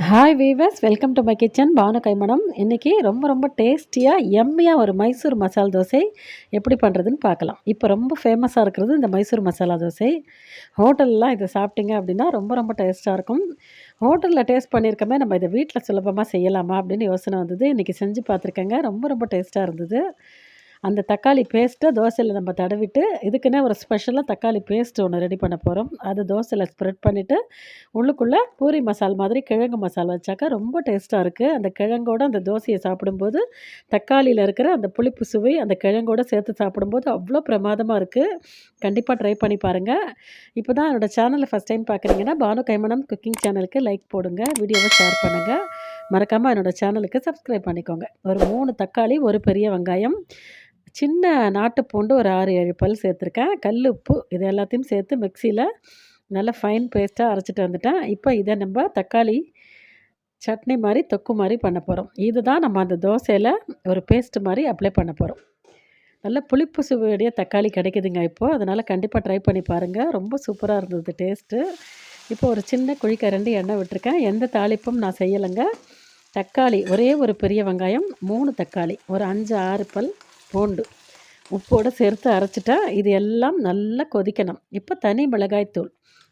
Hi viewers welcome to my kitchen Banu கைமணம். இன்றைக்கி ரொம்ப ரொம்ப டேஸ்டியாக எம்மியாக ஒரு மைசூர் மசால் தோசை. எப்படி பண்ணுறதுன்னு பார்க்கலாம். இப்போ ரொம்ப ஃபேமஸாக இருக்கிறது இந்த மைசூர் மசாலா தோசை. ஹோட்டல்லாம் இதை சாப்பிட்டீங்க அப்படின்னா ரொம்ப ரொம்ப டேஸ்ட்டாக இருக்கும். ஹோட்டலில் டேஸ்ட் பண்ணியிருக்கமே நம்ம இதை வீட்டில் சுலபமாக செய்யலாமா அப்படின்னு யோசனை வந்தது. இன்றைக்கி செஞ்சு பார்த்துருக்கேங்க ரொம்ப ரொம்ப டேஸ்ட்டாக இருந்தது. அந்த தக்காளி பேஸ்ட்டை தோசையில் நம்ம தடவிட்டு இதுக்குன்னே ஒரு ஸ்பெஷலாக தக்காளி பேஸ்ட் ஒன்று ரெடி பண்ண போகிறோம் அது தோசையில் ஸ்ப்ரெட் பண்ணிவிட்டு உள்ளுக்குள்ளே பூரி மசால் மாதிரி கிழங்கு மசால் வச்சாக்கா ரொம்ப டேஸ்ட்டாக இருக்குது அந்த கிழங்கோட அந்த தோசையை சாப்பிடும்போது தக்காளியில் இருக்கிற அந்த புளிப்பு சுவை அந்த கிழங்கோட சேர்த்து சாப்பிடும்போது அவ்வளோ பிரமாதமாக இருக்குது கண்டிப்பாக ட்ரை பண்ணி பாருங்கள் இப்போ தான் என்னோடய சேனலை ஃபஸ்ட் டைம் பார்க்குறீங்கன்னா பானு கைமணம் குக்கிங் சேனலுக்கு லைக் போடுங்க வீடியோவை ஷேர் பண்ணுங்கள் மறக்காமல் என்னோடய சேனலுக்கு சப்ஸ்கிரைப் பண்ணிக்கோங்க. ஒரு மூணு தக்காளி ஒரு பெரிய வெங்காயம். சின்ன நாட்டு பூண்டு ஒரு ஆறு ஏழு பல் சேர்த்துருக்கேன். கல் உப்பு இது எல்லாத்தையும் சேர்த்து மிக்சியில் நல்லா ஃபைன் பேஸ்ட்டாக அரைச்சிட்டு வந்துட்டேன். இப்போ இதை நம்ம தக்காளி சட்னி மாதிரி தொக்கு மாதிரி பண்ண போகிறோம் இதுதான் நம்ம அந்த தோசையில் ஒரு பேஸ்ட் மாதிரி அப்ளை பண்ண போகிறோம் நல்ல புளிப்பு சுவையுடைய தக்காளி கிடைக்குதுங்க இப்போது அதனால் கண்டிப்பாக ட்ரை பண்ணி பாருங்கள் ரொம்ப சூப்பராக இருந்தது டேஸ்ட்டு இப்போ ஒரு சின்ன குழிக்கரண்டி எண்ணெய் விட்டுருக்கேன். எந்த தாளிப்பும் நான் செய்யலைங்க. தக்காளி ஒரே ஒரு பெரிய வெங்காயம் மூணு தக்காளி ஒரு அஞ்சு ஆறு பல் பூண்டு. உப்போடு சேர்த்து அரைச்சிட்டா இது எல்லாம் நல்லா கொதிக்கணும். இப்போ தனி மிளகாய்த்தூள்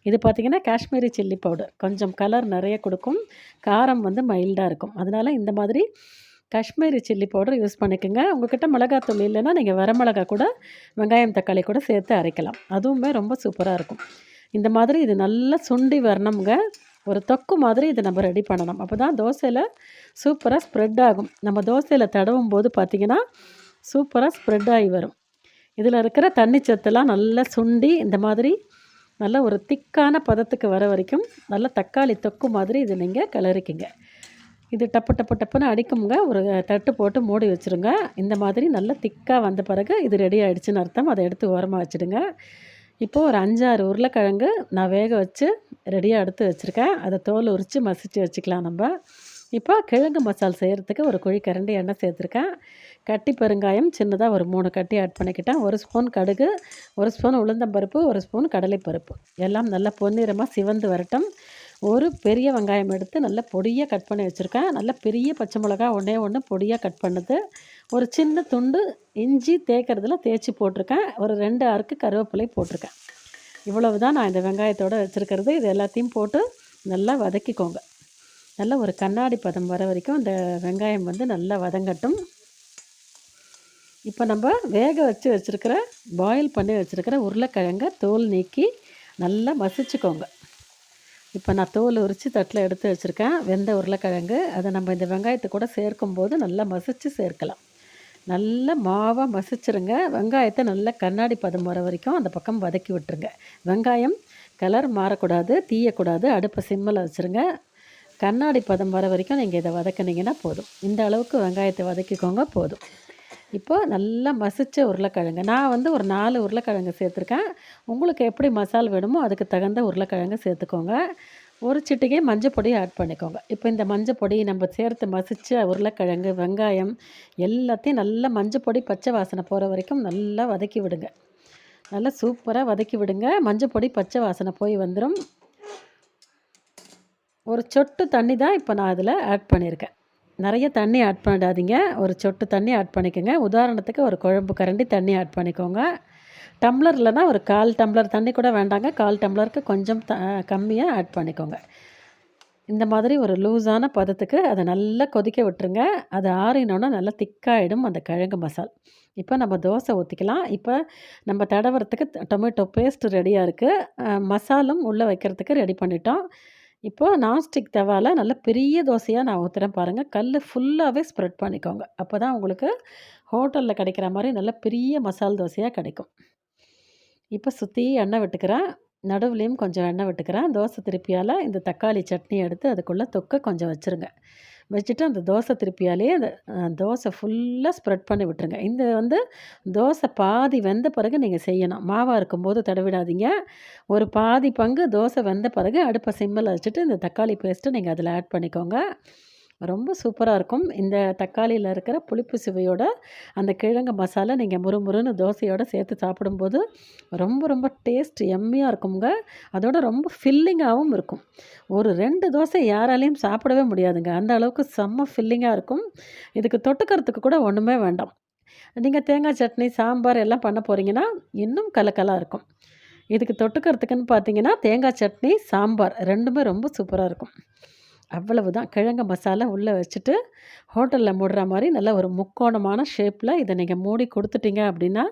இது பார்த்திங்கன்னா காஷ்மீரி சில்லி பவுடர். கொஞ்சம் கலர் நிறைய கொடுக்கும். காரம் வந்து மைல்டாக இருக்கும். அதனால் இந்த மாதிரி காஷ்மீரி சில்லி பவுடர் யூஸ் பண்ணிக்கோங்க. உங்கள்கிட்ட மிளகாத்தூள் இல்லைன்னா நீங்கள் வரமிளகா கூட வெங்காயம் தக்காளி கூட சேர்த்து அரைக்கலாம். அதுவுமே ரொம்ப சூப்பராக இருக்கும். இந்த மாதிரி இது நல்லா சுண்டி வரணுங்க ஒரு தொக்கு மாதிரி இதை நம்ம ரெடி பண்ணணும். அப்போ தான் தோசையில் சூப்பராக ஸ்ப்ரெட் ஆகும். நம்ம தோசையில் தடவும் போது பார்த்திங்கன்னா சூப்பராக ஸ்ப்ரெட் ஆகி வரும். இதில் இருக்கிற தண்ணி சத்தெல்லாம் நல்லா சுண்டி இந்த மாதிரி நல்ல ஒரு திக்கான பதத்துக்கு வர வரைக்கும் நல்ல தக்காளி தொக்கு மாதிரி இது நீங்கள் கிளறிக்கிங்க. இது டப்பு டப்பு டப்புன்னு அடிக்குங்க ஒரு தட்டு போட்டு மூடி வச்சுருங்க. இந்த மாதிரி நல்லா திக்காக வந்த பிறகு இது ரெடி ஆகிடுச்சின்னு அர்த்தம். அதை எடுத்து ஓரமாக வச்சுடுங்க. இப்போது ஒரு அஞ்சாறு உருளைக்கிழங்கு நான் வேக வச்சு ரெடியாக எடுத்து வச்சுருக்கேன். அதை தோல் உரித்து மசித்து வச்சுக்கலாம் நம்ம. இப்போ கிழங்கு மசால் செய்கிறதுக்கு ஒரு குழி கரண்டி எண்ணெய் சேர்த்துருக்கேன். கட்டி பெருங்காயம் சின்னதாக ஒரு மூணு கட்டி ஆட் பண்ணிக்கிட்டேன் ஒரு ஸ்பூன் கடுகு ஒரு ஸ்பூன் உளுந்தம்பருப்பு ஒரு ஸ்பூன் கடலைப்பருப்பு. எல்லாம் நல்லா பொன்னிறமாக சிவந்து வரட்டும். ஒரு பெரிய வெங்காயம் எடுத்து நல்லா பொடியாக கட் பண்ணி வச்சுருக்கேன். நல்ல பெரிய பச்சை மிளகா ஒன்றே ஒன்று பொடியாக கட் பண்ணுது. ஒரு சின்ன துண்டு இஞ்சி தேய்க்கிறதுல தேய்ச்சி போட்டிருக்கேன். ஒரு ரெண்டு அறுக்கு கருவேப்பிலை போட்டிருக்கேன். இவ்வளவு தான் நான் இந்த வெங்காயத்தோடு வச்சுருக்கிறது. இது எல்லாத்தையும் போட்டு நல்லா வதக்கிக்கோங்க. நல்லா ஒரு கண்ணாடி பதம் வர வரைக்கும் இந்த வெங்காயம் வந்து நல்லா வதங்கட்டும். இப்போ நம்ம வேக வச்சு வச்சுருக்கிற பாயில் பண்ணி வச்சுருக்கிற உருளைக்கிழங்க தோல் நீக்கி நல்லா மசிச்சுக்கோங்க. இப்போ நான் தோல் உரித்து தட்டில் எடுத்து வச்சுருக்கேன். வெந்த உருளைக்கிழங்கு அதை நம்ம இந்த வெங்காயத்தை கூட சேர்க்கும்போது நல்லா மசித்து சேர்க்கலாம். நல்லா மாவாக மசிச்சிருங்க. வெங்காயத்தை நல்லா கண்ணாடி பதம் வர வரைக்கும் அந்த பக்கம் வதக்கி விட்டுருங்க. வெங்காயம் கலர் மாறக்கூடாது தீயக்கூடாது. அடுப்பை சிம்மில் வச்சுருங்க. கண்ணாடி பதம் வர வரைக்கும் நீங்கள் இதை வதக்குனீங்கன்னா போதும். இந்த அளவுக்கு வெங்காயத்தை வதக்கிக்கோங்க போதும். இப்போது நல்லா மசித்த உருளைக்கிழங்கு. நான் வந்து ஒரு நாலு உருளைக்கிழங்கு சேர்த்துருக்கேன். உங்களுக்கு எப்படி மசால் வேணுமோ அதுக்கு தகுந்த உருளைக்கிழங்கு சேர்த்துக்கோங்க. ஒரு சிட்டிகை மஞ்சள் பொடி ஆட் பண்ணிக்கோங்க. இப்போ இந்த மஞ்சள் பொடி நம்ம சேர்த்து மசித்த உருளைக்கிழங்கு வெங்காயம் எல்லாத்தையும் நல்லா மஞ்சள் பொடி பச்சை வாசனை போகிற வரைக்கும் நல்லா வதக்கி விடுங்க. நல்லா சூப்பராக வதக்கி விடுங்க. மஞ்சள் பொடி பச்சை வாசனை போய் வந்துடும் ஒரு சொட்டு தண்ணி தான் இப்போ நான் அதில் ஆட் பண்ணியிருக்கேன். நிறைய தண்ணி ஆட் பண்ணிடாதீங்க ஒரு சொட்டு தண்ணி ஆட் பண்ணிக்கோங்க. உதாரணத்துக்கு ஒரு குழம்பு கரண்டி தண்ணி ஆட் பண்ணிக்கோங்க. டம்ளர் இல்லைனா ஒரு கால் டம்ளர் தண்ணி கூட வேண்டாங்க. கால் டம்ளருக்கு கொஞ்சம் த கம்மியாக ஆட் பண்ணிக்கோங்க. இந்த மாதிரி ஒரு லூஸான பதத்துக்கு அதை நல்லா கொதிக்க விட்டுருங்க. அது ஆறினோன்னா நல்லா திக்காகிடும் அந்த கிழங்கு மசால். இப்போ நம்ம தோசை ஊற்றிக்கலாம் இப்போ நம்ம தடவுறதுக்கு டொமேட்டோ பேஸ்ட் ரெடியாக இருக்குது மசாலும் உள்ளே வைக்கிறதுக்கு ரெடி பண்ணிட்டோம். இப்போது நான்ஸ்டிக் தவாவில் நல்ல பெரிய தோசையாக நான் ஊற்றுறேன் பாருங்கள் கல் ஃபுல்லாகவே ஸ்ப்ரெட் பண்ணிக்கோங்க. அப்போ தான் உங்களுக்கு ஹோட்டலில் கிடைக்கிற மாதிரி நல்ல பெரிய மசால் தோசையாக கிடைக்கும். இப்போ சுற்றி எண்ணெய் விட்டுக்கிறேன். நடுவுலேயும் கொஞ்சம் எண்ணெய் விட்டுக்கிறேன். தோசை திருப்பியால் இந்த தக்காளி சட்னி எடுத்து அதுக்குள்ளே தொக்க கொஞ்சம் வச்சுருங்க. வச்சுட்டு அந்த தோசை திருப்பியாலே அந்த தோசை ஃபுல்லாக ஸ்ப்ரெட் பண்ணி விட்டுருங்க. இந்த வந்து தோசை பாதி வெந்த பிறகு நீங்கள் செய்யணும். மாவாக இருக்கும்போது தடவிடாதீங்க. ஒரு பாதி பங்கு தோசை வெந்த பிறகு அடுப்பை சிம்மில் வச்சுட்டு இந்த தக்காளி பேஸ்ட்டு நீங்கள் அதில் ஆட் பண்ணிக்கோங்க. ரொம்ப சூப்பராக இருக்கும். இந்த தக்காளியில் இருக்கிற புளிப்பு சுவையோட அந்த கிழங்கு மசாலா நீங்கள் முறுமுறுன்னு தோசையோடு சேர்த்து சாப்பிடும்போது ரொம்ப ரொம்ப டேஸ்ட் எம்மியாக இருக்குங்க அதோட ரொம்ப ஃபில்லிங்காகவும் இருக்கும். ஒரு ரெண்டு தோசை யாராலையும் சாப்பிடவே முடியாதுங்க. அந்த அளவுக்கு செம்ம ஃபில்லிங்காக இருக்கும். இதுக்கு தொட்டுக்கிறதுக்கு கூட ஒன்றுமே வேண்டாம். நீங்கள் தேங்காய் சட்னி சாம்பார் எல்லாம் பண்ண போகிறீங்கன்னா இன்னும் கலக்கலாக இருக்கும். இதுக்கு தொட்டுக்கிறதுக்குன்னு பார்த்தீங்கன்னா தேங்காய் சட்னி சாம்பார் ரெண்டுமே ரொம்ப சூப்பராக இருக்கும். அவ்வளவு தான் கிழங்கு மசாலா உள்ளே வச்சுட்டு ஹோட்டலில் மூடுற மாதிரி நல்ல ஒரு முக்கோணமான ஷேப்பில் இதை நீங்கள் மூடி கொடுத்துட்டீங்க அப்படின்னா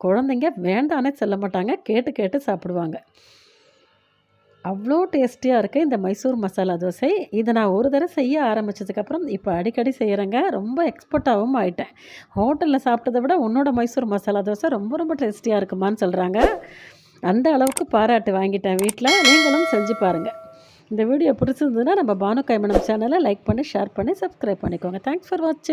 குழந்தைங்க வேண்டானே சொல்ல மாட்டாங்க. கேட்டு கேட்டு சாப்பிடுவாங்க. அவ்வளோ டேஸ்டியாக இருக்குது இந்த மைசூர் மசாலா தோசை. இதை நான் ஒரு தடவை செய்ய ஆரம்பித்ததுக்கப்புறம் இப்போ அடிக்கடி செய்கிறேங்க ரொம்ப எக்ஸ்பர்ட்டாகவும் ஆயிட்டேன். ஹோட்டலில் சாப்பிட்டதை விட உன்னோட மைசூர் மசாலா தோசை ரொம்ப ரொம்ப டேஸ்டியாக இருக்குமான்னு சொல்கிறாங்க அந்த அளவுக்கு பாராட்டு வாங்கிட்டேன் வீட்டில் நீங்களும் செஞ்சு பாருங்கள் இந்த வீடியோ பிடிச்சிருந்ததுன்னா நம்ம பானு கைமணம் சேனலை லைக் பண்ணி ஷேர் பண்ணி சப்ஸ்கிரைப் பண்ணிக்கோங்க. தேங்க்ஸ் ஃபார் வாட்சிங்